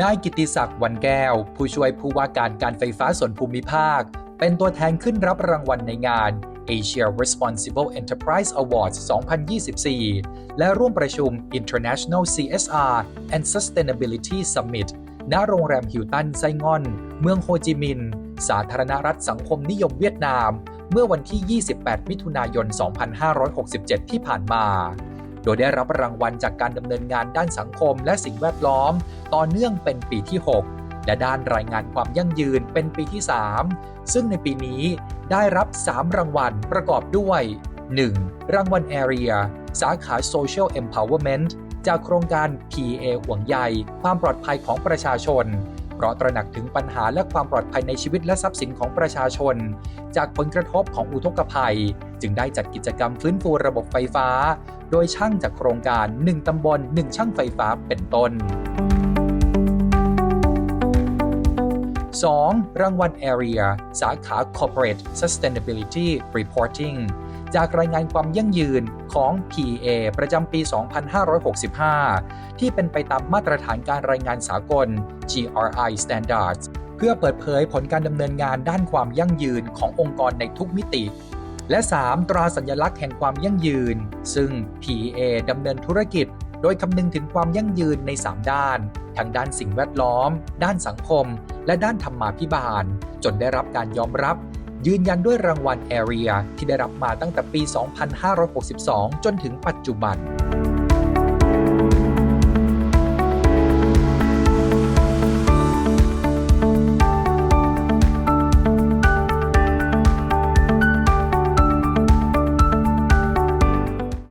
นายกิติศักดิ์วันแก้ว ผู้ช่วยผู้ว่าการการไฟฟ้าส่วนภูมิภาค เป็นตัวแทนขึ้นรับรางวัลในงาน Asia Responsible Enterprise Awards 2024 และร่วมประชุม International CSR and Sustainability Summit ณ โรงแรมฮิลตันไซงอน เมืองโฮจิมินห์ สาธารณรัฐสังคมนิยมเวียดนาม เมื่อวันที่ 28 มิถุนายน 2567 ที่ผ่านมา โดยได้รับรางวัลจากการดำเนินงานด้านสังคมและสิ่งแวดล้อม ต่อเนื่องเป็นปีที่ 6 และด้านรายงานความยั่งยืนเป็นปีที่ 3 ซึ่งในปีนี้ได้รับ 3 รางวัลประกอบด้วย 1. รางวัล Area สาขา Social Empowerment จากโครงการ PA ห่วงใยความปลอดภัยของประชาชน เพราะตระหนักถึงปัญหาและความปลอดภัยในชีวิตและทรัพย์สินของประชาชน จากผลกระทบของอุทกภัย จึงได้จัดกิจกรรมฟื้นฟูระบบไฟฟ้า โดยช่างจากโครงการ 1 ตำบล 1 ช่างไฟฟ้าเป็นต้น 2. รางวัล Area สาขา Corporate Sustainability Reporting จากรายงานความยั่งยืนของ PA ประจำปี 2565 ที่เป็นไปตามมาตรฐานการรายงานสากล GRI Standards เพื่อเปิดเผยผลการดำเนินงานด้านความยั่งยืนขององค์กรในทุกมิติ และ 3. ตราสัญลักษณ์แห่งความยั่งยืน ซึ่ง PA ดำเนินธุรกิจ โดยคำนึงถึงความยั่งยืนใน 3 ด้าน ทั้งด้านสิ่งแวดล้อม ด้านสังคม และด้านธรรมาภิบาล จนได้รับการยอมรับ ยืนยันด้วยรางวัล Area ที่ได้รับมาตั้งแต่ปี 2562 จนถึงปัจจุบัน